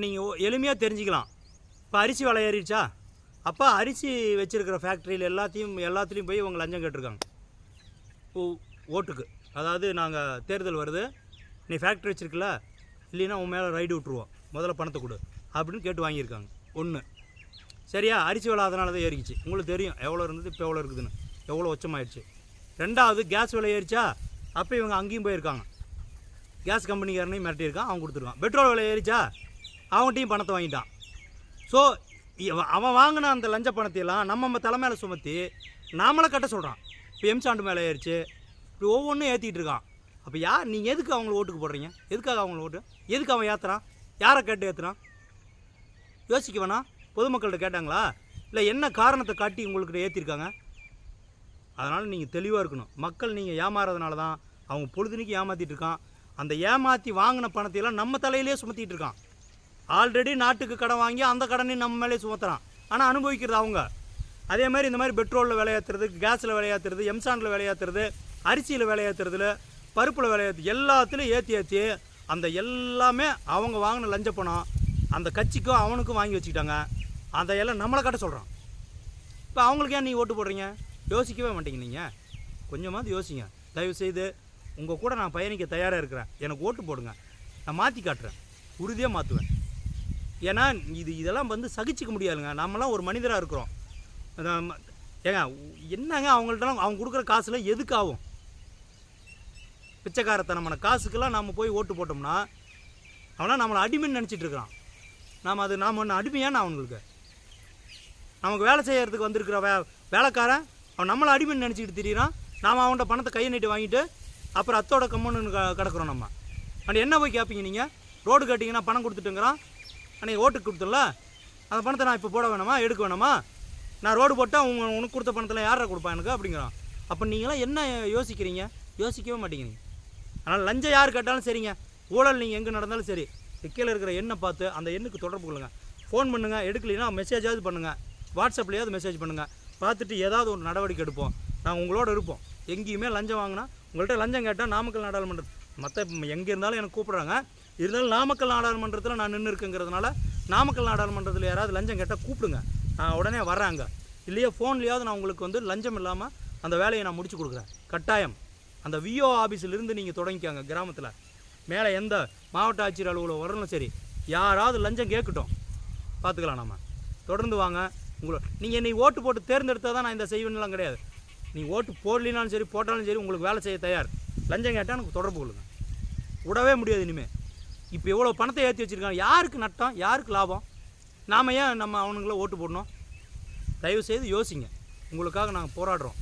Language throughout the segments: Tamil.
நீங்கள் எளிமையாக தெரிஞ்சுக்கலாம். இப்போ அரிசி விலை ஏறிடுச்சா? அப்போ அரிசி வச்சுருக்கிற ஃபேக்ட்ரியில் எல்லாத்தையும் எல்லாத்துலேயும் போய் இவங்க லஞ்சம் கேட்டிருக்காங்க. ஓ ஓட்டுக்கு. அதாவது நாங்கள் தேர்தல் வருது. நீ ஃபேக்ட்ரி வச்சுருக்கல இல்லைன்னா உன் மேலே ரைடு விட்ருவோம் முதல்ல பணத்தை கொடு. அப்படின்னு கேட்டு வாங்கியிருக்காங்க. ஒன்று சரியா? அரிசி விலை அதனால தான் ஏறிக்குச்சு. உங்களுக்கு தெரியும். எவ்வளோ இருந்தது இப்போ எவ்வளோ இருக்குதுன்னு. எவ்வளோ உச்சமாயிடுச்சு. ரெண்டாவது கேஸ் விலை ஏறிச்சா அப்போ இவங்க அங்கேயும் போயிருக்காங்க. கேஸ் கம்பெனிக்காரனையும் மிரட்டியிருக்கான். அவன் கொடுத்துருக்கான். பெட்ரோல் விலை ஏறிச்சா அவன்கிட்டையும் பணத்தை வாங்கிட்டான். ஸோ அவன் வாங்கின அந்த லஞ்ச பணத்தையெல்லாம் நம்ம நம்ம தலை மேலே சுமத்தி நாமளை கட்ட சொல்கிறான் இப்போ எம்சாண்டு மேலே ஏறிச்சு. இப்படி ஒவ்வொன்றும் ஏற்றிட்டு இருக்கான். அப்போ யார் நீங்கள் எதுக்கு அவங்கள ஓட்டுக்கு போடுறீங்க? எதுக்காக அவங்கள ஓட்டு? எதுக்கு அவன் ஏற்றுறான் யாரை கேட்டு ஏற்றுறான் யோசிக்க வேணாம். பொதுமக்கள்கிட்ட கேட்டாங்களா? இல்லை என்ன காரணத்தை காட்டி உங்களுக்கு ஏற்றிருக்காங்க அதனால் நீங்கள் தெளிவாக இருக்கணும். மக்கள் நீங்கள் ஏமாறதுனால தான் அவங்க பொழுதுனிக்கு ஏமாற்றிட்டு இருக்கான். அந்த ஏமாற்றி வாங்கின பணத்தையெல்லாம் நம்ம தலையிலே சுமத்திட்டு இருக்கான். ஆல்ரெடி நாட்டுக்கு கடன் வாங்கி அந்த கடனையும் நம்ம மேலே சுமத்துறான். ஆனால் அனுபவிக்கிறது அவங்க. அதே மாதிரி இந்த மாதிரி பெட்ரோலில் விலையாத்துறது கேஸில் விலையாத்துறது எம்சாண்டில் விலையாத்துறது அரிசியில் விலையாத்துறதுல பருப்பில் விலையாத்து எல்லாத்துலேயும் ஏற்றி ஏற்றி அந்த எல்லாமே அவங்க வாங்கின லஞ்ச பணம் அந்த கட்சிக்கும் அவனுக்கும் வாங்கி வச்சுக்கிட்டாங்க. அதை எல்லாம் நம்மளை கட்ட சொல்கிறான் இப்போ அவங்களுக்கு ஏன் நீங்கள் ஓட்டு போடுறீங்க? யோசிக்கவே மாட்டீங்க நீங்கள் கொஞ்சமாவது யோசிங்க. தயவு செய்து உங்கள் கூட நான் பயணிக்க தயாராக இருக்கிறேன். எனக்கு ஓட்டு போடுங்க. நான் மாற்றி காட்டுறேன். உறுதியாக மாற்றுவேன் ஏன்னா இது இதெல்லாம் வந்து சகிச்சிக்க முடியாதுங்க. நம்மலாம் ஒரு மனிதராக இருக்கிறோம். ஏங்க என்னங்க அவங்கள்ட்டலாம் அவங்க கொடுக்குற காசில் எதுக்கு ஆகும்? பிச்சைக்காரத்தனமான காசுக்கெல்லாம் நாம் போய் ஓட்டு போட்டோம்னா அவனால் நம்மளை அடிமைன்னு நினச்சிட்டு இருக்கிறான் நாம் அது நாம் ஒன்று அடிமையான அவங்களுக்கு நமக்கு வேலை செய்கிறதுக்கு வந்திருக்கிற வே வேலைக்காரன் அவன் நம்மளை அடிமைன்னு நினச்சிக்கிட்டு திரியிறான். நாம் அவன்கிட்ட பணத்தை கையை நீட்டு வாங்கிட்டு அப்புறம் அத்தோட கம்மன்னு க கிடக்குறோம் நம்ம. அண்ட் என்ன போய் கேட்பீங்க நீங்கள் ரோடு கட்டிங்கன்னா பணம் கொடுத்துட்டுங்கிறான். அன்றைக்கி ஓட்டுக்கு கொடுத்தல அந்த பணத்தை நான் இப்போ போட வேணாமா? எடுக்க வேணாமா? நான் ரோடு போட்டால் உங்க உனக்கு கொடுத்த பணத்தில் யாரை கொடுப்பா எனக்கு? அப்படிங்கிறான். அப்போ நீங்களாம் என்ன யோசிக்கிறீங்க? யோசிக்கவே மாட்டேங்கிறீங்க ஆனால் லஞ்சம் யார் கேட்டாலும் சரிங்க. ஊழல் நீங்கள் எங்கே நடந்தாலும் சரி. கீழே இருக்கிற எண்ணை பார்த்து அந்த எண்ணுக்கு தொடர்பு கொள்ளுங்க. ஃபோன் பண்ணுங்கள் எடுக்கலைன்னா மெசேஜாவது பண்ணுங்கள் வாட்ஸ்அப்லேயாவது மெசேஜ் பண்ணுங்கள் பார்த்துட்டு ஏதாவது ஒரு நடவடிக்கை எடுப்போம். நாங்கள் உங்களோட இருப்போம். எங்கேயுமே லஞ்சம் வாங்கினா உங்கள்கிட்ட லஞ்சம் கேட்டால் நாமக்கல் நாடாளுமன்றம் மற்ற எங்கே இருந்தாலும் எனக்கு கூப்பிட்றாங்க. இருந்தாலும் நாமக்கல் நாடாளுமன்றத்தில் நான் நின்று இருக்குங்கிறதுனால நாமக்கல் நாடாளுமன்றத்தில் யாராவது லஞ்சம் கேட்டால் கூப்பிடுங்க. நான் உடனே வர்றாங்க. இல்லையா ஃபோன்லேயாவது நான் உங்களுக்கு வந்து லஞ்சம் இல்லாமல் அந்த வேலையை நான் முடிச்சு கொடுக்குறேன். கட்டாயம். அந்த விஓ ஆஃபீஸிலிருந்து நீங்கள் தொடங்கிக்கோங்க கிராமத்தில். மேலே எந்த மாவட்ட ஆட்சியர் அலுவலகம் வரணும் சரி யாராவது லஞ்சம் கேட்கட்டும். பார்த்துக்கலாம் நம்ம தொடர்ந்து வாங்க. உங்களை நீங்கள் என்னை ஓட்டு போட்டு தேர்ந்தெடுத்தால் தான் நான் இந்த செய்வேன்லாம் கிடையாது. நீ ஓட்டு போடலினாலும் சரி போட்டாலும் சரி உங்களுக்கு வேலை செய்ய தயார். லஞ்சம் கேட்டால் எனக்கு தொடர்பு கொள்ளுங்க. விடவே முடியாது இனிமேல் இப்போ எவ்வளோ பணத்தை ஏற்றி வச்சுருக்காங்க? யாருக்கு நட்டம்? யாருக்கு லாபம்? நாம் ஏன் நம்ம அவனுங்கள ஓட்டு போடணும்? தயவு செய்து யோசிங்க. உங்களுக்காக நாங்கள் போராடுறோம்.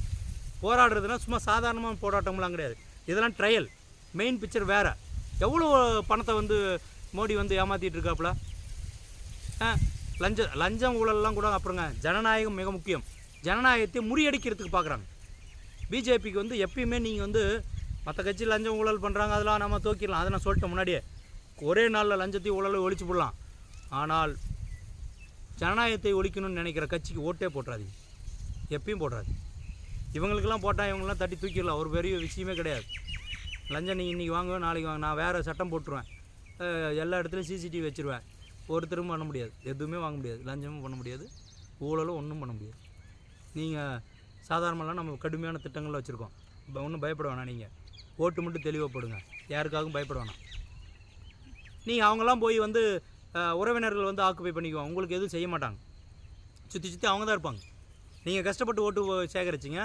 போராடுறதுனா சும்மா சாதாரணமாக போராட்டம்லாம் கிடையாது. இதெல்லாம் ட்ரையல் மெயின் பிக்சர் வேறு. எவ்வளோ பணத்தை வந்து மோடி வந்து ஏமாற்றிட்டு இருக்காப்புல? ஆ, லஞ்ச லஞ்சம் ஊழல்லாம் கூட அப்புறங்க. ஜனநாயகம் மிக முக்கியம். ஜனநாயகத்தை முறியடிக்கிறதுக்கு பார்க்குறாங்க பிஜேபிக்கு வந்து எப்பயுமே நீங்கள் வந்து மற்ற கட்சி லஞ்சம் ஊழல் பண்ணுறாங்க அதெல்லாம் நம்ம தூக்கிடலாம். அதை நான் சொல்லிட்டேன் முன்னாடியே. ஒரே நாளில் லஞ்சத்தையும் ஊழலை ஒழிச்சு போடலாம். ஆனால் ஜனநாயகத்தை ஒழிக்கணும்னு நினைக்கிற கட்சிக்கு ஓட்டே போட்டுறாதீங்க. எப்பயும் போடுறாது இவங்களுக்கெல்லாம் போட்டால் இவங்கெல்லாம் தட்டி தூக்கிடலாம். ஒரு பெரிய விஷயமே கிடையாது. லஞ்சம் நீ இன்றைக்கி வாங்குவேன் நாளைக்கு வாங்க. நான் வேறு சட்டம் போட்டுருவேன். எல்லா இடத்துலையும் சிசிடிவி வச்சுருவேன். ஒருத்தரும் பண்ண முடியாது. எதுவுமே வாங்க முடியாது. லஞ்சமும் பண்ண முடியாது. ஊழலும் ஒன்றும் பண்ண முடியாது. நீங்கள் சாதாரணமெல்லாம் நம்ம கடுமையான திட்டங்கள் வச்சுருக்கோம். இப்போ ஒன்றும் பயப்பட வேணாம் நீங்கள் ஓட்டு மட்டும் தெளிவாக யாருக்காகவும் பயப்பட வேணாம். நீங்கள் அவங்கெல்லாம் போய் வந்து உறவினர்கள் வந்து ஆக்குப்பை பண்ணிக்குவாங்க. உங்களுக்கு எதுவும் செய்ய மாட்டாங்க. சுற்றி சுற்றி அவங்க தான் இருப்பாங்க. நீங்கள் கஷ்டப்பட்டு ஓட்டு சேகரிச்சிங்க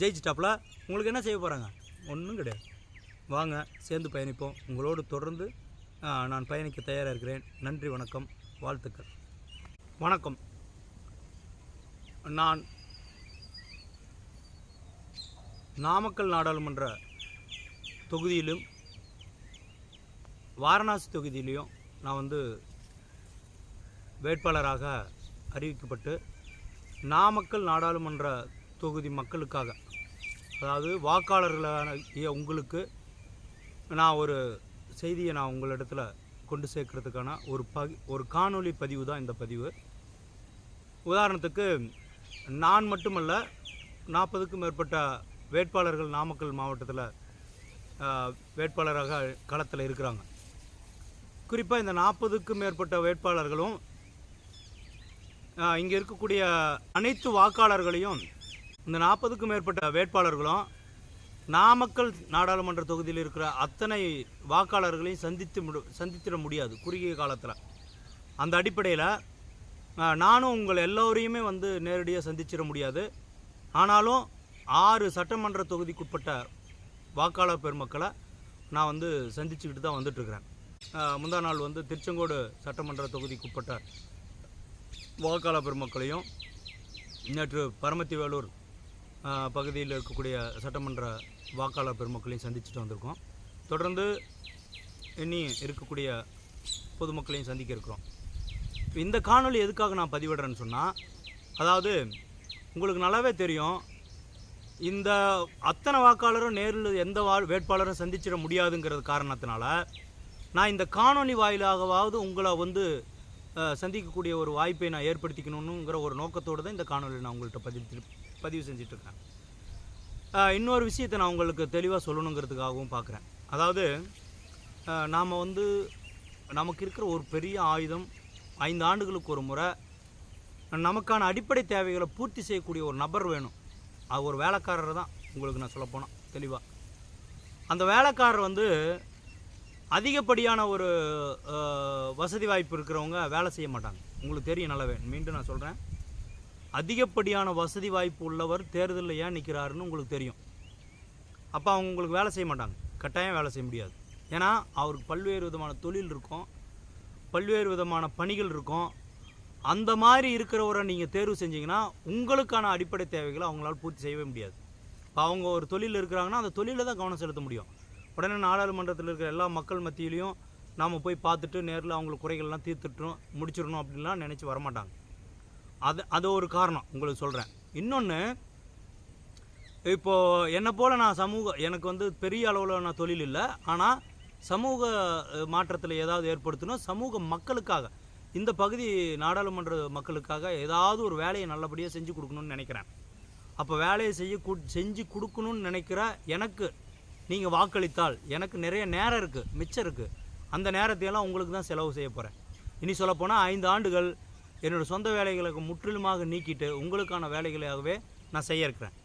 ஜெயிச்சிட்டாப்புல உங்களுக்கு என்ன செய்ய போகிறாங்க ஒன்றும் கிடையாது. வாங்க சேர்ந்து பயணிப்போம். உங்களோடு தொடர்ந்து நான் பயணிக்க தயாராக இருக்கிறேன். நன்றி வணக்கம் வாழ்த்துக்கள். வணக்கம். நான் நாமக்கல் நாடாளுமன்ற தொகுதியிலும் வாரணாசி தொகுதியிலையும் நான் வந்து வேட்பாளராக அறிவிக்கப்பட்டு நாமக்கல் நாடாளுமன்ற தொகுதி மக்களுக்காக அதாவது வாக்காளர்களான உங்களுக்கு நான் ஒரு செய்தியை நான் உங்களிடத்தில் கொண்டு சேர்க்கறதுக்கான ஒரு பகி ஒரு காணொளி பதிவு தான் இந்த பதிவு. உதாரணத்துக்கு நான் மட்டுமல்ல நாற்பதுக்கும் மேற்பட்ட வேட்பாளர்கள் நாமக்கல் மாவட்டத்தில் வேட்பாளராக களத்தில் இருக்கிறாங்க. குறிப்பாக இந்த நாற்பதுக்கும் மேற்பட்ட வேட்பாளர்களும் இங்கே இருக்கக்கூடிய அனைத்து வாக்காளர்களையும் இந்த நாற்பதுக்கும் மேற்பட்ட வேட்பாளர்களும் நாமக்கல் நாடாளுமன்ற தொகுதியில் இருக்கிற அத்தனை வாக்காளர்களையும் சந்தித்து முடி சந்தித்திட முடியாது குறுகிய காலத்தில். அந்த அடிப்படையில் நானும் உங்கள் எல்லோரையுமே வந்து நேரடியாக சந்திச்சிட முடியாது. ஆனாலும் ஆறு சட்டமன்ற தொகுதிக்குட்பட்ட வாக்காளர் பெருமக்களை நான் வந்து சந்திச்சுக்கிட்டு தான் வந்துட்டுருக்கிறேன் முந்தா நாள் வந்து திருச்செங்கோடு சட்டமன்ற தொகுதிக்குட்பட்ட வாக்காளர் பெருமக்களையும் நேற்று பரமத்தி வேலூர் ஆஹ், பகுதியில் இருக்கக்கூடிய சட்டமன்ற வாக்காளர் பெருமக்களையும் சந்திச்சுட்டு வந்திருக்கோம். தொடர்ந்து இனி இருக்கக்கூடிய பொதுமக்களையும் சந்திக்க இருக்கிறோம். இந்த காணொலி எதுக்காக நான் பதிவிடுறேன்னு சொன்னால் அதாவது உங்களுக்கு நல்லாவே தெரியும் இந்த அத்தனை வாக்காளரும் நேரில் எந்த வா வேட்பாளரும் சந்திச்சிட முடியாதுங்கிறது காரணத்தினால நான் இந்த காணொளி வாயிலாகவாவது உங்களை வந்து சந்திக்கக்கூடிய ஒரு வாய்ப்பை நான் ஏற்படுத்திக்கணுங்கிற ஒரு நோக்கத்தோடு தான் இந்த காணொலியை நான் உங்கள்கிட்ட பதிவு பதிவு செஞ்சிட்ருக்கேன். இன்னொரு விஷயத்தை நான் உங்களுக்கு தெளிவாக சொல்லணுங்கிறதுக்காகவும் பார்க்குறேன் அதாவது நாம் வந்து நமக்கு இருக்கிற ஒரு பெரிய ஆயுதம் ஐந்து ஆண்டுகளுக்கு ஒரு முறை நமக்கான அடிப்படை தேவைகளை பூர்த்தி செய்யக்கூடிய ஒரு நபர் வேணும். அது ஒரு வேலைக்காரர் தான் உங்களுக்கு நான் சொல்லப்போனால் தெளிவாக அந்த வேலைக்காரர் வந்து அதிகப்படியான ஒரு வசதி வாய்ப்பு இருக்கிறவங்க வேலை செய்ய மாட்டாங்க. உங்களுக்கு தெரியும் நல்லாவே. மீண்டும் நான் சொல்கிறேன் அதிகப்படியான வசதி வாய்ப்பு உள்ளவர் தேர்தலில் ஏன் நிற்கிறாருன்னு உங்களுக்கு தெரியும். அப்போ அவங்க உங்களுக்கு வேலை செய்ய மாட்டாங்க. கட்டாயம் வேலை செய்ய முடியாது. ஏன்னா அவருக்கு பல்வேறு விதமான தொழில் இருக்கும். பல்வேறு விதமான பணிகள் இருக்கும். அந்த மாதிரி இருக்கிறவரை நீங்கள் தேர்வு செஞ்சீங்கன்னா உங்களுக்கான அடிப்படை தேவைகளை அவங்களால் பூர்த்தி செய்யவே முடியாது. இப்போ அவங்க ஒரு தொழில் இருக்கிறாங்கன்னா அந்த தொழிலில் தான் கவனம் செலுத்த முடியும். உடனே நாடாளுமன்றத்தில் இருக்கிற எல்லா மக்கள் மத்தியிலையும் நாம் போய் பார்த்துட்டு நேரில் அவங்களுக்கு குறைகள்லாம் தீர்த்துட்டோம் முடிச்சிடணும் அப்படின்லாம் நினச்சி வரமாட்டாங்க. அது அது ஒரு காரணம் உங்களுக்கு சொல்கிறேன் இன்னொன்று இப்போது என்னை போல் நான் சமூக எனக்கு வந்து பெரிய அளவில் நான் தொழில் இல்லை ஆனால் சமூக மாற்றத்தில் ஏதாவது ஏற்படுத்தணும் சமூக மக்களுக்காக இந்த பகுதி நாடாளுமன்ற மக்களுக்காக ஏதாவது ஒரு வேலையை நல்லபடியாக செஞ்சு கொடுக்கணும்னு நினைக்கிறேன். அப்போ வேலையை செய்ய கு- செஞ்சு கொடுக்கணும்னு நினைக்கிற எனக்கு நீங்கள் வாக்களித்தால் எனக்கு நிறைய நேரம் இருக்குது மிச்சம் இருக்குது அந்த நேரத்தையெல்லாம் உங்களுக்கு தான் செலவு செய்ய போகிறேன் இனி சொல்லப்போனால் ஐந்து ஆண்டுகள் என்னோடய சொந்த வேலைகளுக்கு முற்றிலுமாக நீக்கிட்டு உங்களுக்கான வேலைகளாகவே நான் செய்ய இருக்கிறேன்.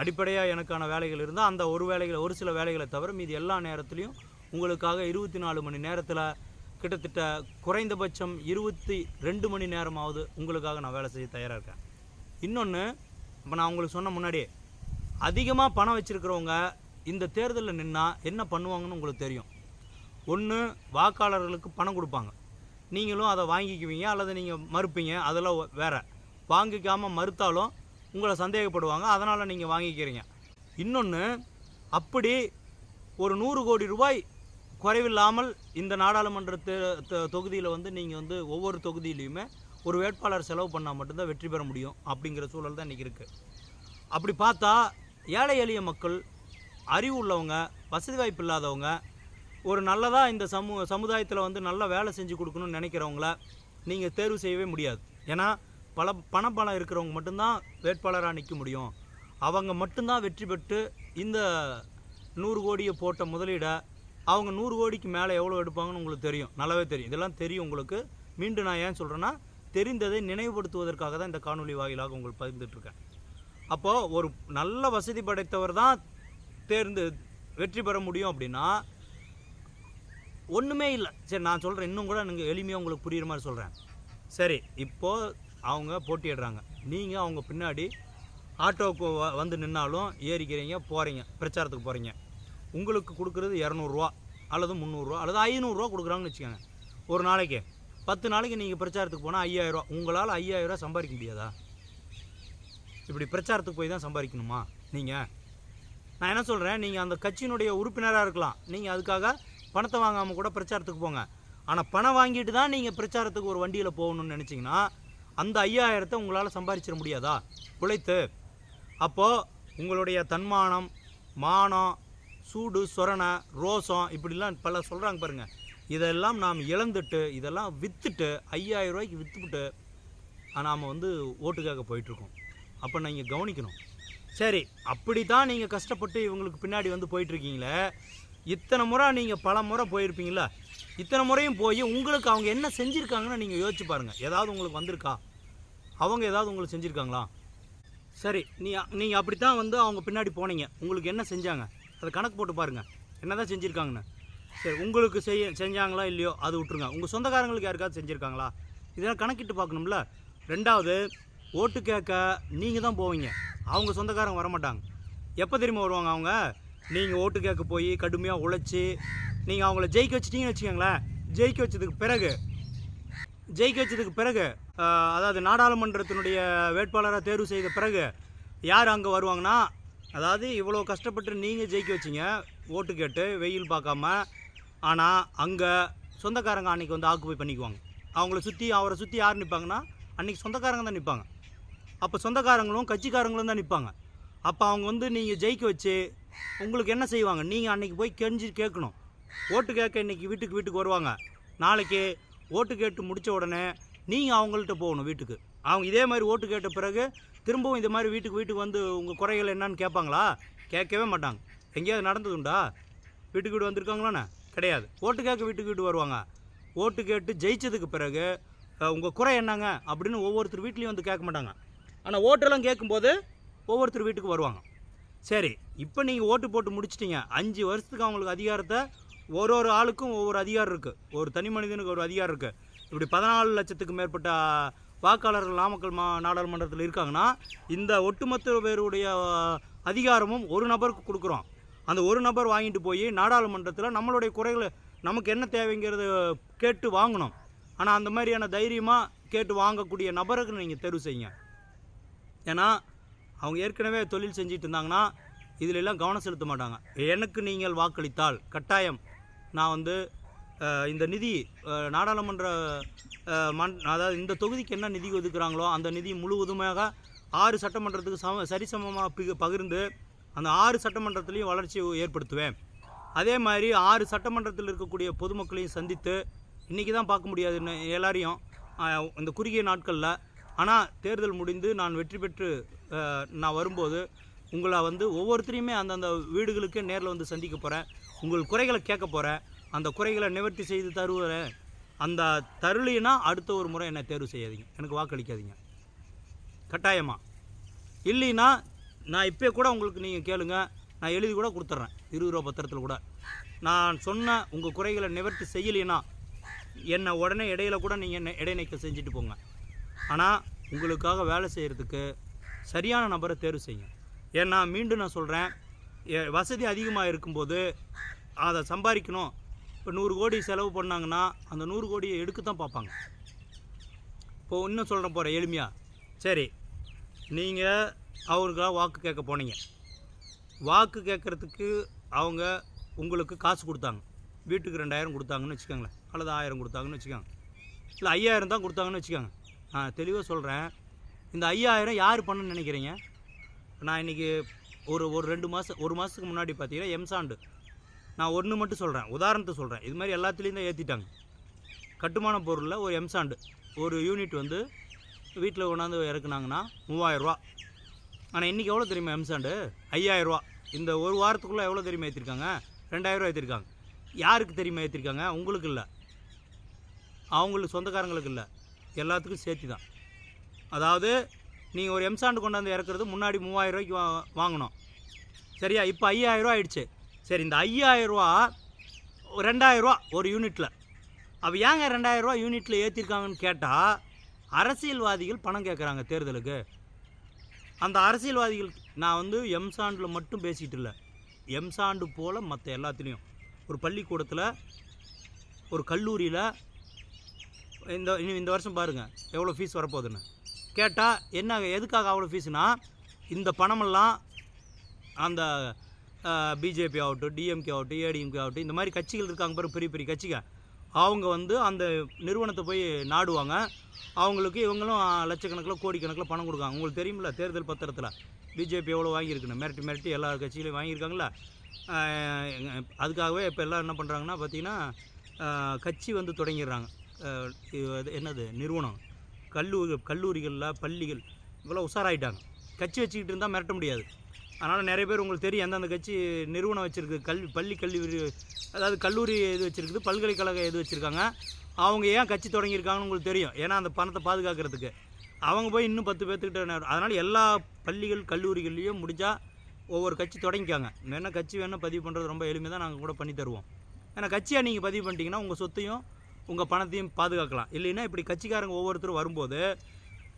அடிப்படையாக எனக்கான வேலைகள் இருந்தால் அந்த ஒரு வேலைகளை ஒரு சில வேலைகளை தவிர மீதி எல்லா நேரத்துலையும் உங்களுக்காக இருபத்தி நாலு மணி நேரத்தில் கிட்டத்தட்ட குறைந்தபட்சம் இருபத்தி ரெண்டு மணி நேரமாவது உங்களுக்காக நான் வேலை செய்ய தயாராக இருக்கேன். இன்னொன்று இப்போ நான் உங்களுக்கு சொன்ன முன்னாடியே அதிகமாக பணம் வச்சுருக்கிறவங்க இந்த தேர்தலில் நின்னால் என்ன பண்ணுவாங்கன்னு உங்களுக்கு தெரியும். ஒன்று வாக்காளர்களுக்கு பணம் கொடுப்பாங்க. நீங்களும் அதை வாங்கிக்குவீங்க அல்லது நீங்கள் மறுப்பீங்க அதெல்லாம் வேறு. வாங்கிக்காமல் மறுத்தாலும் உங்களை சந்தேகப்படுவாங்க அதனால் நீங்கள் வாங்கிக்கிறீங்க. இன்னொன்று அப்படி ஒரு நூறு கோடி ரூபாய் குறைவில்லாமல் இந்த நாடாளுமன்ற தொகுதியில் வந்து நீங்கள் வந்து ஒவ்வொரு தொகுதியிலையுமே ஒரு வேட்பாளர் செலவு பண்ணால் மட்டும்தான் வெற்றி பெற முடியும் அப்படிங்கிற சூழல் தான் இன்றைக்கி இருக்குது அப்படி பார்த்தா ஏழை எளிய மக்கள் அறிவு உள்ளவங்க வசதி வாய்ப்பு இல்லாதவங்க ஒரு நல்லதாக இந்த சமூ சமுதாயத்தில் வந்து நல்ல வேலை செஞ்சு கொடுக்கணும்னு நினைக்கிறவங்கள நீங்கள் தேர்வு செய்யவே முடியாது. ஏன்னா பல பணப்பலம் இருக்கிறவங்க மட்டும்தான் வேட்பாளராக நிற்க முடியும். அவங்க மட்டும்தான் வெற்றி பெற்று இந்த நூறு கோடியை போட்ட முதலீடை அவங்க நூறு கோடிக்கு மேலே எவ்வளோ எடுப்பாங்கன்னு உங்களுக்கு தெரியும். நல்லாவே தெரியும். இதெல்லாம் தெரியும் உங்களுக்கு. மீண்டும் நான் ஏன் சொல்கிறேன்னா தெரிந்ததை நினைவுபடுத்துவதற்காக தான் இந்த காணொளி வாயிலாக உங்களுக்கு பகிர்ந்துட்டுருக்கேன் அப்போது ஒரு நல்ல வசதி படைத்தவர் தான் தேர்ந்து வெற்றி பெற முடியும் அப்படின்னா ஒன்றுமே இல்லை. சரி நான் சொல்கிறேன் இன்னும் கூட நீங்கள் எளிமையாக உங்களுக்கு புரியுற மாதிரி சொல்கிறேன் சரி இப்போது அவங்க போட்டியிடுறாங்க. நீங்கள் அவங்க பின்னாடி ஆட்டோவுக்கு வ- வந்து நின்னாலும் ஏறிக்கிறீங்க போகிறீங்க பிரச்சாரத்துக்கு போகிறீங்க உங்களுக்கு கொடுக்குறது இரநூறுவா அல்லது முந்நூறுரூவா அல்லது ஐநூறுரூவா கொடுக்குறாங்கன்னு வச்சுக்கோங்க. ஒரு நாளைக்கு. பத்து நாளைக்கு நீங்கள் பிரச்சாரத்துக்கு போனால் ஐயாயிரரூவா உங்களால் ஐயாயிரரூவா சம்பாதிக்க முடியாதா? இப்படி பிரச்சாரத்துக்கு போய் தான் சம்பாதிக்கணுமா? நீங்கள் நான் என்ன சொல்கிறேன் நீங்கள் அந்த கட்சியினுடைய உறுப்பினராக இருக்கலாம். நீங்கள் அதுக்காக பணத்தை வாங்காமல் கூட பிரச்சாரத்துக்கு போங்க. ஆனால் பணம் வாங்கிட்டு தான் நீங்கள் பிரச்சாரத்துக்கு ஒரு வண்டியில் போகணும்னு நினச்சிங்கன்னா அந்த ஐயாயிரத்தை உங்களால் சம்பாதிச்சிட முடியாதா? உழைத்து. அப்போது உங்களுடைய தன்மானம் மானம் சூடு சொரணை ரோசம் இப்படிலாம் பல சொல்கிறாங்க பாருங்கள் இதெல்லாம் நாம் இழந்துட்டு இதெல்லாம் விற்றுட்டு ஐயாயிரம் ரூபாய்க்கு விற்றுவிட்டு நாம் வந்து ஓட்டுக்காக போயிட்டுருக்கோம் அப்போ நீங்கள் கவனிக்கணும். சரி அப்படி தான் நீங்கள் கஷ்டப்பட்டு இவங்களுக்கு பின்னாடி வந்து போயிட்டுருக்கீங்களே. இத்தனை முறை நீங்கள் பல முறை போயிருப்பீங்களா. இத்தனை முறையும் போய் உங்களுக்கு அவங்க என்ன செஞ்சுருக்காங்கன்னு நீங்கள் யோசிச்சு பாருங்கள் ஏதாவது உங்களுக்கு வந்திருக்கா? அவங்க ஏதாவது உங்களுக்கு செஞ்சுருக்காங்களா? சரி நீ நீங்கள் அப்படி தான் வந்து அவங்க பின்னாடி போனீங்க. உங்களுக்கு என்ன செஞ்சாங்க? அதை கணக்கு போட்டு பாருங்கள் என்ன தான் செஞ்சுருக்காங்கன்னு. சரி உங்களுக்கு செய்ய செஞ்சாங்களா இல்லையோ அது விட்ருங்க உங்கள் சொந்தக்காரங்களுக்கு யாருக்காவது செஞ்சுருக்காங்களா? இதெல்லாம் கணக்கிட்டு பார்க்கணும்ல. ரெண்டாவது ஓட்டு கேட்க நீங்கள் தான் போவீங்க. அவங்க சொந்தக்காரங்க வரமாட்டாங்க. எப்போ தெரியுமா வருவாங்க அவங்க? நீங்கள் ஓட்டு கேட்க போய் கடுமையாக உழைச்சி நீங்கள் அவங்கள ஜெயிக்க வச்சிட்டிங்கன்னு வச்சுக்கோங்களேன். ஜெயிக்க வச்சதுக்கு பிறகு ஜெயிக்க வச்சதுக்கு பிறகு அதாவது நாடாளுமன்றத்தினுடைய வேட்பாளராக தேர்வு செய்த பிறகு யார் அங்கே வருவாங்கன்னா அதாவது இவ்வளோ கஷ்டப்பட்டு நீங்கள் ஜெயிக்க வச்சீங்க ஓட்டு கேட்டு வெயில் பார்க்காம ஆனால் அங்கே சொந்தக்காரங்க அன்றைக்கி வந்து ஆக்குபை பண்ணிக்குவாங்க. அவங்கள சுற்றி அவரை சுற்றி யார் நிற்பாங்கன்னா அன்றைக்கி சொந்தக்காரங்க தான் நிற்பாங்க அப்போ சொந்தக்காரங்களும் கட்சிக்காரங்களும் தான் நிற்பாங்க அப்போ அவங்க வந்து நீங்கள் ஜெயிக்க வச்சு உங்களுக்கு என்ன செய்வாங்க? நீங்கள் அன்றைக்கி போய் கெஞ்சி கேட்கணும். ஓட்டு கேட்க இன்றைக்கி வீட்டுக்கு வீட்டுக்கு வருவாங்க. நாளைக்கு ஓட்டு கேட்டு முடித்த உடனே நீங்கள் அவங்கள்ட்ட போகணும் வீட்டுக்கு. அவங்க இதே மாதிரி ஓட்டு கேட்ட பிறகு திரும்பவும் இந்த மாதிரி வீட்டுக்கு வீட்டுக்கு வந்து உங்கள் குறைகள் என்னன்னு கேட்பாங்களா? கேட்கவே மாட்டாங்க. எங்கேயாவது நடந்ததுண்டா வீட்டுக்கு வீடு வந்திருக்காங்களாண்ணே கிடையாது. ஓட்டு கேட்க வீட்டுக்கு வீட்டு வருவாங்க. ஓட்டு கேட்டு ஜெயிச்சதுக்கு பிறகு உங்கள் குறை என்னங்க? அப்படின்னு ஒவ்வொருத்தர் வீட்லேயும் வந்து கேட்க மாட்டாங்க. ஆனால் ஓட்டெல்லாம் கேட்கும்போது ஒவ்வொருத்தர் வீட்டுக்கு வருவாங்க. சரி இப்போ நீங்கள் ஓட்டு போட்டு முடிச்சிட்டீங்க. அஞ்சு வருஷத்துக்கு அவங்களுக்கு அதிகாரத்தை ஒரு ஒரு ஆளுக்கும் ஒவ்வொரு அதிகாரம் இருக்குது ஒரு தனி மனிதனுக்கு ஒரு அதிகாரம் இருக்குது இப்படி பதினாலு லட்சத்துக்கு மேற்பட்ட வாக்காளர்கள் நாமக்கல் மா நாடாளுமன்றத்தில் இருக்காங்கன்னா இந்த ஒட்டுமொத்த பேருடைய அதிகாரமும் ஒரு நபருக்கு கொடுக்குறோம். அந்த ஒரு நபர் வாங்கிட்டு போய் நாடாளுமன்றத்தில் நம்மளுடைய குறைகளை நமக்கு என்ன தேவைங்கிறத கேட்டு வாங்கணும். ஆனால் அந்த மாதிரியான தைரியமாக கேட்டு வாங்கக்கூடிய நபருக்கு நீங்கள் தேர்வு செய்யுங்க. ஏன்னா அவங்க ஏற்கனவே தொழில் செஞ்சுட்டு இருந்தாங்கன்னா இதிலெல்லாம் கவனம் செலுத்த மாட்டாங்க. எனக்கு நீங்கள் வாக்களித்தால் கட்டாயம் நான் வந்து இந்த நிதி நாடாளுமன்ற மண் மன் அதாவது இந்த தொகுதிக்கு என்ன நிதி ஒதுக்குறாங்களோ அந்த நிதி முழுவதுமாக ஆறு சட்டமன்றத்துக்கு சம சரிசமமாக பி- பகிர்ந்து அந்த ஆறு சட்டமன்றத்துலேயும் வளர்ச்சி ஏற்படுத்துவேன். அதே மாதிரி ஆறு சட்டமன்றத்தில் இருக்கக்கூடிய பொதுமக்களையும் சந்தித்து இன்றைக்கி தான் பார்க்க முடியாது எல்லாரையும் இந்த குறுகிய நாட்களில் ஆனால் தேர்தல் முடிந்து நான் வெற்றி பெற்று நான் வரும்போது உங்களை வந்து ஒவ்வொருத்தரையுமே அந்தந்த வீடுகளுக்கே நேரில் வந்து சந்திக்க போகிறேன் உங்கள் குறைகளை கேட்க போகிறேன் அந்த குறைகளை நிவர்த்தி செய்து தருவேன் அந்த தருளினா அடுத்த ஒரு முறை என்னை தேர்வு செய்யாதீங்க. எனக்கு வாக்களிக்காதீங்க. கட்டாயமாக இல்லைன்னா நான் இப்போ கூட உங்களுக்கு நீங்கள் கேளுங்க. நான் எழுதி கூட கொடுத்துட்றேன். இருபது ரூபா பத்திரத்தில் கூட. நான் சொன்ன உங்கள் குறைகளை நிவர்த்தி செய்யலைன்னா என்னை உடனே இடையில கூட நீங்கள் என்ன இடைநீக்கம் செஞ்சுட்டு போங்க. ஆனால் உங்களுக்காக வேலை செய்கிறதுக்கு சரியான நபரை தேர்வு செய்யுங்க. ஏன்னா மீண்டும் நான் சொல்கிறேன் வசதி அதிகமாக இருக்கும்போது அதை சம்பாதிக்கணும். இப்போ நூறு கோடி செலவு பண்ணாங்கன்னா அந்த நூறு கோடியை எடுக்க தான் பார்ப்பாங்க. இப்போது இன்னும் சொல்கிறேன் போகிறேன் எளிமையாக சரி நீங்கள் அவருக்காக வாக்கு கேட்க போனீங்க. வாக்கு கேட்குறதுக்கு அவங்க உங்களுக்கு காசு கொடுத்தாங்க. வீட்டுக்கு ரெண்டாயிரம் கொடுத்தாங்கன்னு வச்சுக்கோங்களேன். அல்லது ஆயிரம் கொடுத்தாங்கன்னு வச்சுக்கோங்க. இல்லை ஐயாயிரம் தான் கொடுத்தாங்கன்னு வச்சுக்கோங்க. ஆ தெளிவாக சொல்கிறேன் இந்த ஐயாயிரம் யார் பண்ணுன்னு நினைக்கிறீங்க? நான் இன்றைக்கி ஒரு ஒரு ரெண்டு மாதம் ஒரு மாதத்துக்கு முன்னாடி பார்த்தீங்கன்னா எம்சாண்டு. நான் ஒன்று மட்டும் சொல்கிறேன் உதாரணத்தை சொல்கிறேன் இது மாதிரி எல்லாத்துலேயும் தான் ஏற்றிட்டாங்க கட்டுமான பொருளில் ஒரு எம்சாண்டு. ஒரு யூனிட் வந்து வீட்டில் கொண்டாந்து இறக்குனாங்கன்னா மூவாயிரரூவா ஆனால் இன்றைக்கி எவ்வளோ தெரியுமா எம்சாண்டு? ஐயாயிரரூவா இந்த ஒரு வாரத்துக்குள்ளே எவ்வளோ தெரியுமா ஏற்றிருக்காங்க ரெண்டாயிரரூவா ஏற்றிருக்காங்க யாருக்கு தெரியுமா ஏற்றிருக்காங்க உங்களுக்கு இல்லை. அவங்களுக்கு சொந்தக்காரங்களுக்கு இல்லை. எல்லாத்துக்கும் சேர்த்து தான். அதாவது நீங்கள் ஒரு எம்சாண்டு கொண்டாந்து இறக்குறது முன்னாடி மூவாயிரம் ரூபாய்க்கு வா வாங்கணும். சரியா? இப்போ ஐயாயிரரூவா ஆயிடுச்சு. சரி இந்த ஐயாயிரரூவா ரெண்டாயிரரூவா ஒரு யூனிட்டில் அப்போ ஏங்க ரெண்டாயிரரூவா யூனிட்டில் ஏற்றிருக்காங்கன்னு கேட்டால் அரசியல்வாதிகள் பணம் கேட்குறாங்க தேர்தலுக்கு. அந்த அரசியல்வாதிகள் நான் வந்து எம்சாண்டில் மட்டும் பேசிகிட்டு இல்லை. எம்சாண்டு போல் மற்ற எல்லாத்துலேயும். ஒரு பள்ளிக்கூடத்தில் ஒரு கல்லூரியில் இந்த இனி இந்த வருஷம் பாருங்கள் எவ்வளோ ஃபீஸ் வரப்போகுதுன்னு. கேட்டால் என்ன எதுக்காக அவ்வளோ ஃபீஸ்னா இந்த பணமெல்லாம் அந்த பிஜேபி ஆகட்டும் டிஎம்கே ஆகட்டும் ஏடிஎம்கே ஆகட்டும் இந்த மாதிரி கட்சிகள் இருக்காங்க பாரு பெரிய பெரிய கட்சிகள் அவங்க வந்து அந்த நிறுவனத்தை போய் நாடுவாங்க. அவங்களுக்கு இவங்களும் லட்சக்கணக்கில் கோடிக்கணக்கில் பணம் கொடுக்காங்க உங்களுக்கு தெரியுமில்ல தேர்தல் பத்திரத்தில். பிஜேபி எவ்வளோ வாங்கியிருக்குன்னு. மிரட்டி மிரட்டி எல்லா கட்சிகளையும் வாங்கியிருக்காங்களா அதுக்காகவே இப்போ எல்லாம் என்ன பண்ணுறாங்கன்னா பார்த்தீங்கன்னா கட்சி வந்து தொடங்கிடுறாங்க. என்னது? நிறுவனம். கல்லூரி கல்லூரிகளில் பள்ளிகள் இவ்வளோ உஷாராயிட்டாங்க. கட்சி வச்சுக்கிட்டு இருந்தால் மிரட்ட முடியாது. அதனால் நிறைய பேர் உங்களுக்கு தெரியும் எந்தெந்த கட்சி நிறுவனம் வச்சுருக்கு கல்வி பள்ளி கல்வி அதாவது கல்லூரி இது வச்சுருக்குது பல்கலைக்கழகம் இது வச்சுருக்காங்க. அவங்க ஏன் கட்சி தொடங்கியிருக்காங்கன்னு உங்களுக்கு தெரியும். ஏன்னா அந்த பணத்தை பாதுகாக்கிறதுக்கு. அவங்க போய் இன்னும் பத்து பேர்த்துக்கிட்ட அதனால் எல்லா பள்ளிகள் கல்லூரிகள்லேயும் முடிஞ்சால் ஒவ்வொரு கட்சி தொடங்கிக்காங்க. வேணால் கட்சி வேணால் பதிவு பண்ணுறது ரொம்ப எளிமையாக தான் நாங்கள் கூட பண்ணி தருவோம். ஏன்னா கட்சியாக நீங்கள் பதிவு பண்ணிட்டீங்கன்னா உங்கள் சொத்தையும் உங்கள் பணத்தையும் பாதுகாக்கலாம். இல்லைன்னா இப்படி கட்சிக்காரங்க ஒவ்வொருத்தரும் வரும்போது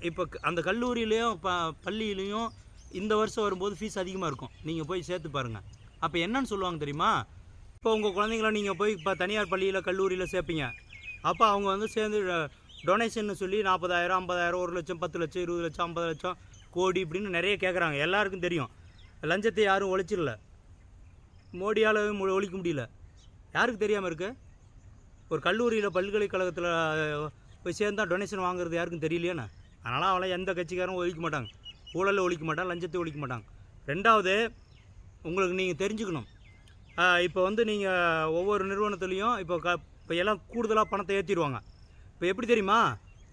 இப்போ க- அந்த கல்லூரியிலையும் ப பள்ளியிலையும் இந்த வருஷம் வரும்போது ஃபீஸ் அதிகமாக இருக்கும். நீங்கள் போய் சேர்த்து பாருங்கள் அப்போ என்னன்னு சொல்லுவாங்க தெரியுமா? இப்போ உங்கள் குழந்தைங்கள நீங்கள் போய் இப்போ தனியார் பள்ளியில் கல்லூரியில் சேர்ப்பீங்க. அப்போ அவங்க வந்து சேர்ந்து டொனேஷன் சொல்லி நாற்பதாயிரம் ஐம்பதாயிரம் ஒரு லட்சம் பத்து லட்சம் இருபது லட்சம் ஐம்பது லட்சம் கோடி இப்படின்னு நிறைய கேட்குறாங்க எல்லாருக்கும் தெரியும். லஞ்சத்தை யாரும் ஒழிச்சிடல. மோடியால் ஒழிக்க முடியல. யாருக்கு தெரியாமல் இருக்கு? ஒரு கல்லூரியில் பல்கலைக்கழகத்தில் போய் சேர்ந்தா டொனேஷன் வாங்குறது யாருக்கும் தெரியலையாண்ணே அதனால் அவளை எந்த கட்சிக்காரும் ஒழிக்க மாட்டாங்க. ஊழலில் ஒழிக்க மாட்டாங்க லஞ்சத்தை ஒழிக்க மாட்டாங்க. ரெண்டாவது உங்களுக்கு நீங்கள் தெரிஞ்சுக்கணும். இப்போ வந்து நீங்கள் ஒவ்வொரு நிறுவனத்துலேயும் இப்போ க இப்போ எல்லாம் கூடுதலாக பணத்தை ஏற்றிடுவாங்க இப்போ எப்படி தெரியுமா?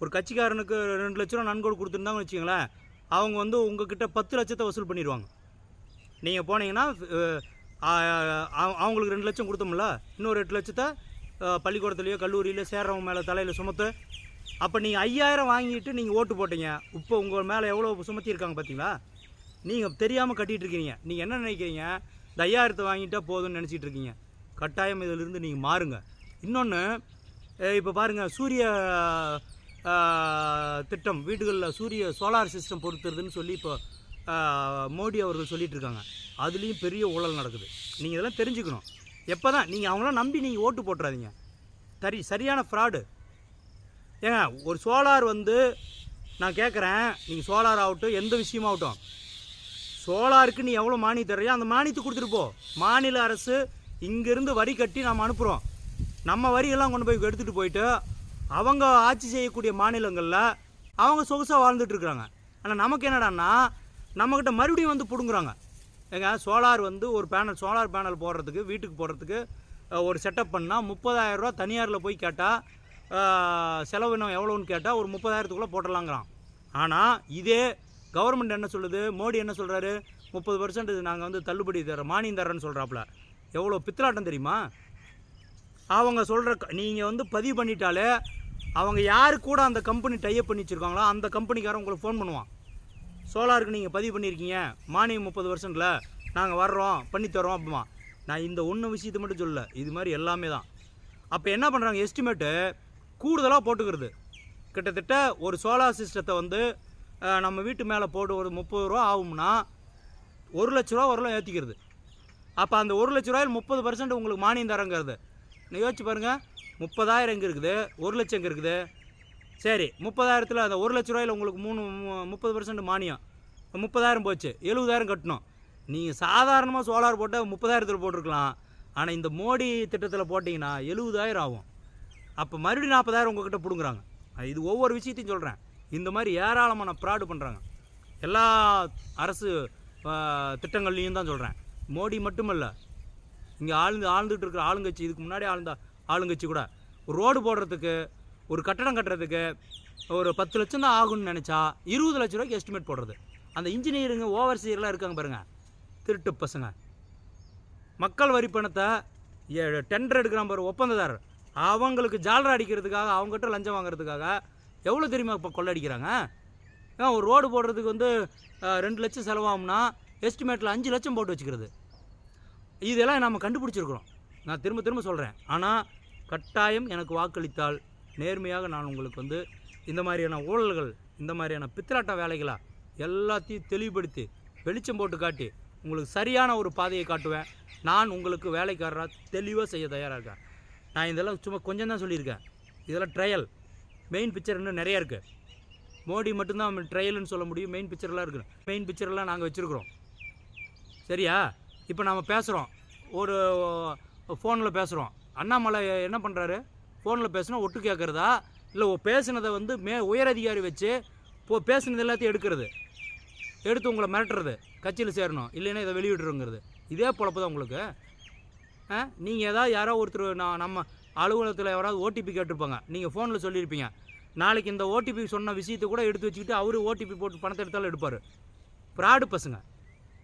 ஒரு கட்சிக்காரனுக்கு ரெண்டு லட்ச ரூபா நன்கொடை கொடுத்துருந்தாங்கன்னு வச்சுங்களேன் அவங்க வந்து உங்ககிட்ட பத்து லட்சத்தை வசூல் பண்ணிடுவாங்க. நீங்கள் போனீங்கன்னா அவங்களுக்கு ரெண்டு லட்சம் கொடுத்தோம்ல இன்னொரு எட்டு லட்சத்தை பள்ளிக்கூடத்துலையோ கல்லூரியிலையோ சேர்றவங்க மேலே தலையில் சுமத்து அப்போ நீங்கள் ஐயாயிரம் வாங்கிட்டு நீங்கள் ஓட்டு போட்டீங்க. இப்போ உங்கள் மேலே எவ்வளோ சுமத்தி இருக்காங்க பார்த்தீங்களா நீங்கள் தெரியாமல் கட்டிகிட்டு இருக்கிறீங்க நீங்கள் என்ன நினைக்கிறீங்க? இந்த ஐயாயிரத்தை வாங்கிட்டால் போதும்னு நினச்சிட்டு இருக்கீங்க கட்டாயம் இதிலிருந்து நீங்கள் மாறுங்க. இன்னொன்று இப்போ பாருங்கள் சூரிய திட்டம் வீடுகளில் சூரிய சோலார் சிஸ்டம் பொறுத்துறதுன்னு சொல்லி இப்போ மோடி அவர்கள் சொல்லிகிட்டு இருக்காங்க அதுலேயும் பெரிய ஊழல் நடக்குது. நீங்கள் இதெல்லாம் தெரிஞ்சுக்கணும். எப்போ தான் நீங்கள் அவங்களாம் நம்பி நீங்கள் ஓட்டு போட்டுறாதீங்க. சரி சரியான ஃப்ராடு ஏங்க ஒரு சோலார் வந்து நான் கேட்குறேன் நீங்கள் சோலார் ஆகட்டும் எந்த விஷயமாகட்டும் சோலாருக்கு நீ எவ்வளோ மானியம் தர்றியோ அந்த மானியத்தை கொடுத்துட்டு போ. மாநில அரசு இங்கேருந்து வரி கட்டி நம்ம அனுப்புகிறோம் நம்ம வரியெல்லாம் கொண்டு போய் எடுத்துகிட்டு போயிட்டு அவங்க ஆட்சி செய்யக்கூடிய மாநிலங்களில் அவங்க சொகுசாக வாழ்ந்துட்டுருக்குறாங்க ஆனால் நமக்கு என்னடான்னா நம்மக்கிட்ட மறுபடியும் வந்து பிடுங்குறாங்க. ஏங்க சோலார் வந்து ஒரு பேனல் சோலார் பேனல் போடுறதுக்கு வீட்டுக்கு போடுறதுக்கு ஒரு செட்டப் பண்ணால் முப்பதாயிரரூவா தனியாரில் போய் கேட்டால் செலவு எவ்வளோன்னு கேட்டால் ஒரு முப்பதாயிரத்துக்குள்ளே போட்டலாங்கிறான் ஆனால் இதே கவர்மெண்ட் என்ன சொல்லுது? மோடி என்ன சொல்கிறாரு முப்பது பர்சன்ட் நாங்கள் வந்து தள்ளுபடி தரோம் மானியம் தரேன்னு சொல்கிறாப்புல எவ்வளோ பித்தலாட்டம் தெரியுமா? அவங்க சொல்கிற நீங்கள் வந்து பதிவு பண்ணிட்டாலே அவங்க யாரு கூட அந்த கம்பெனி டைப் பண்ணி வச்சுருக்காங்களோ அந்த கம்பெனிக்காரன் உங்களுக்கு ஃபோன் பண்ணுவான். சோலாருக்கு நீங்கள் பதிவு பண்ணியிருக்கீங்க மானியம் முப்பது பர்சன்டில் நாங்கள் வர்றோம் பண்ணித்தரோம் அப்படிமா நான் இந்த ஒன்று விஷயத்தை மட்டும் சொல்லல. இது மாதிரி எல்லாமே தான். அப்போ என்ன பண்ணுறாங்க எஸ்டிமேட்டு கூடுதலாக போட்டுக்கிறது. கிட்டத்தட்ட ஒரு சோலார் சிஸ்டத்தை வந்து நம்ம வீட்டு மேலே போட்டு ஒரு முப்பது ரூபா ஆகும்னா ஒரு லட்ச ரூபா வரலாம் ஏற்றிக்கிறது அப்போ அந்த ஒரு லட்ச ரூபாயில் முப்பது பர்சன்ட் உங்களுக்கு மானியம் தரங்கிறது. நீ யோசிச்சு பாருங்கள் முப்பதாயிரம் எங்கே இருக்குது ஒரு லட்சம் எங்கே இருக்குது. சரி முப்பதாயிரத்தில் அந்த ஒரு லட்ச ரூபாயில் உங்களுக்கு மூணு முப்பது பர்சன்ட் மானியம். முப்பதாயிரம் போச்சு எழுபதாயிரம் கட்டணும். நீங்கள் சாதாரணமாக சோலார் போட்டால் முப்பதாயிரத்தில் போட்டிருக்கலாம். ஆனால் இந்த மோடி திட்டத்தில் போட்டிங்கன்னா எழுபதாயிரம் ஆகும். அப்போ மறுபடியும் நாற்பதாயிரம் உங்ககிட்ட பிடுங்குறாங்க. இது ஒவ்வொரு விஷயத்தையும் சொல்கிறேன் இந்த மாதிரி ஏராளமான ப்ராடு பண்ணுறாங்க எல்லா அரசு திட்டங்கள்லையும் தான் சொல்கிறேன் மோடி மட்டுமல்ல இங்கே ஆழ்ந்து ஆழ்ந்துட்டு இருக்கிற ஆளுங்கட்சி இதுக்கு முன்னாடி ஆழ்ந்த ஆளுங்கட்சி கூட ரோடு போடுறதுக்கு ஒரு கட்டடம் கட்டுறதுக்கு ஒரு பத்து லட்சம் தான் ஆகும்னு நினச்சா இருபது லட்ச ரூபாய்க்கு எஸ்டிமேட் போடுறது. அந்த இன்ஜினியருங்க ஓவர்சீர்லாம் இருக்காங்க பாருங்கள் திருட்டு பசங்க. மக்கள் வரி பணத்தை டெண்டர் எடுக்கிறான் பாரு ஒப்பந்ததாரர். அவங்களுக்கு ஜாலரா அடிக்கிறதுக்காக அவங்ககிட்ட லஞ்சம் வாங்குறதுக்காக எவ்வளோ தெரியுமா இப்போ கொள்ளடிக்கிறாங்க? ஏன் ஒரு ரோடு போடுறதுக்கு வந்து ரெண்டு லட்சம் செலவாகும்னா எஸ்டிமேட்டில் அஞ்சு லட்சம் போட்டு வச்சுக்கிறது. இதெல்லாம் நம்ம கண்டுபிடிச்சிருக்கிறோம். நான் திரும்ப திரும்ப சொல்கிறேன் ஆனால் கட்டாயம் எனக்கு வாக்களித்தால் நேர்மையாக நான் உங்களுக்கு வந்து இந்த மாதிரியான ஊழல்கள் இந்த மாதிரியான பித்திராட்ட வேலைகளாக எல்லாத்தையும் தெளிவுபடுத்தி வெளிச்சம் போட்டு காட்டி உங்களுக்கு சரியான ஒரு பாதையை காட்டுவேன். நான் உங்களுக்கு வேலைக்காரராக தெளிவாக செய்ய தயாராக இருக்கேன். நான் இதெல்லாம் சும்மா கொஞ்சம் தான் சொல்லியிருக்கேன். இதெல்லாம் ட்ரையல் மெயின் பிக்சர் இன்னும் நிறைய இருக்குது மோடி மட்டும்தான் ட்ரையல்னு சொல்ல முடியும். மெயின் பிக்சர்லாம் இருக்குது மெயின் பிக்சர்லாம் நாங்கள் வச்சுருக்குறோம். சரியா? இப்போ நாம் பேசுகிறோம் ஒரு ஃபோனில் பேசுகிறோம் அண்ணாமலை என்ன பண்ணுறாரு ஃபோனில் பேசினா ஒட்டு கேட்குறதா? இல்லை பேசுனதை வந்து மே உயரதிகாரி வச்சு போ பேசினது எல்லாத்தையும் எடுக்கிறது. எடுத்து உங்களை மிரட்டுறது கட்சியில் சேரணும் இல்லைன்னா இதை வெளியிடுறோங்கிறது. இதே பொழப்பு தான் உங்களுக்கு? ஆ? நீங்கள் ஏதாவது யாரோ ஒருத்தர் நான் நம்ம அலுவலகத்தில் யாராவது ஓடிபி கேட்டிருப்பாங்க. நீங்கள் ஃபோனில் சொல்லியிருப்பீங்க. நாளைக்கு இந்த ஓடிபி சொன்ன விஷயத்தை கூட எடுத்து வச்சுக்கிட்டு அவர் ஓடிபி போட்டு பணத்தை எடுத்தாலும் எடுப்பார். ஃப்ராடு பசங்க.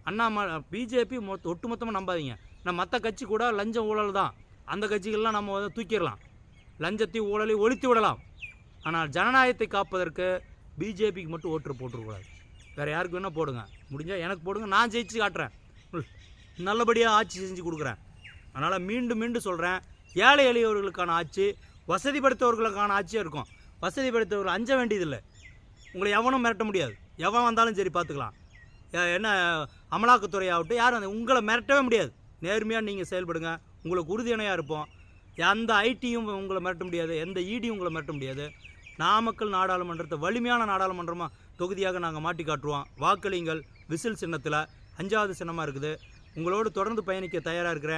அண்ணாம பிஜேபி மொத்த ஒட்டுமொத்தமாக நம்பாதீங்க. நான் மற்ற கட்சி கூட லஞ்சம் ஊழல் தான். அந்த கட்சிகள்லாம் நம்ம வந்து தூக்கிடலாம். லஞ்சத்தையும் ஊழலையும் ஒழித்து விடலாம். ஆனால் ஜனநாயகத்தை காப்பதற்கு பிஜேபிக்கு மட்டும் ஓட்டு போட்டுருக்கூடாது வேறு யாருக்கு வேணால் போடுங்க. முடிஞ்சால் எனக்கு போடுங்க நான் ஜெயிச்சு காட்டுறேன். உள், நல்லபடியாக ஆட்சி செஞ்சு கொடுக்குறேன். அதனால் மீண்டும் மீண்டும் சொல்கிறேன் ஏழை எளியவர்களுக்கான ஆட்சி வசதி படுத்தவர்களுக்கான ஆட்சியாக இருக்கும். வசதி படுத்தவர்கள் அஞ்ச வேண்டியதில்லை. உங்களை எவனும் மிரட்ட முடியாது. எவன் வந்தாலும் சரி பார்த்துக்கலாம். என்ன அமலாக்கத்துறை ஆகட்டும் யாரும் உங்களை மிரட்டவே முடியாது. நேர்மையாக நீங்கள் செயல்படுங்க. உங்களுக்கு உறுதியணையாக இருப்போம். எந்த ஐடியும் உங்களை மிரட்ட முடியாது எந்த இடியும் உங்களை மிரட்ட முடியாது. நாமக்கல் நாடாளுமன்றத்தை வலிமையான நாடாளுமன்றமாக தொகுதியாக நாங்கள் மாட்டி காட்டுவோம் வாக்களிங்கள் விசில் சின்னத்தில் அஞ்சாவது சின்னமாக இருக்குது. உங்களோடு தொடர்ந்து பயணிக்க தயாராக இருக்கிறேன்.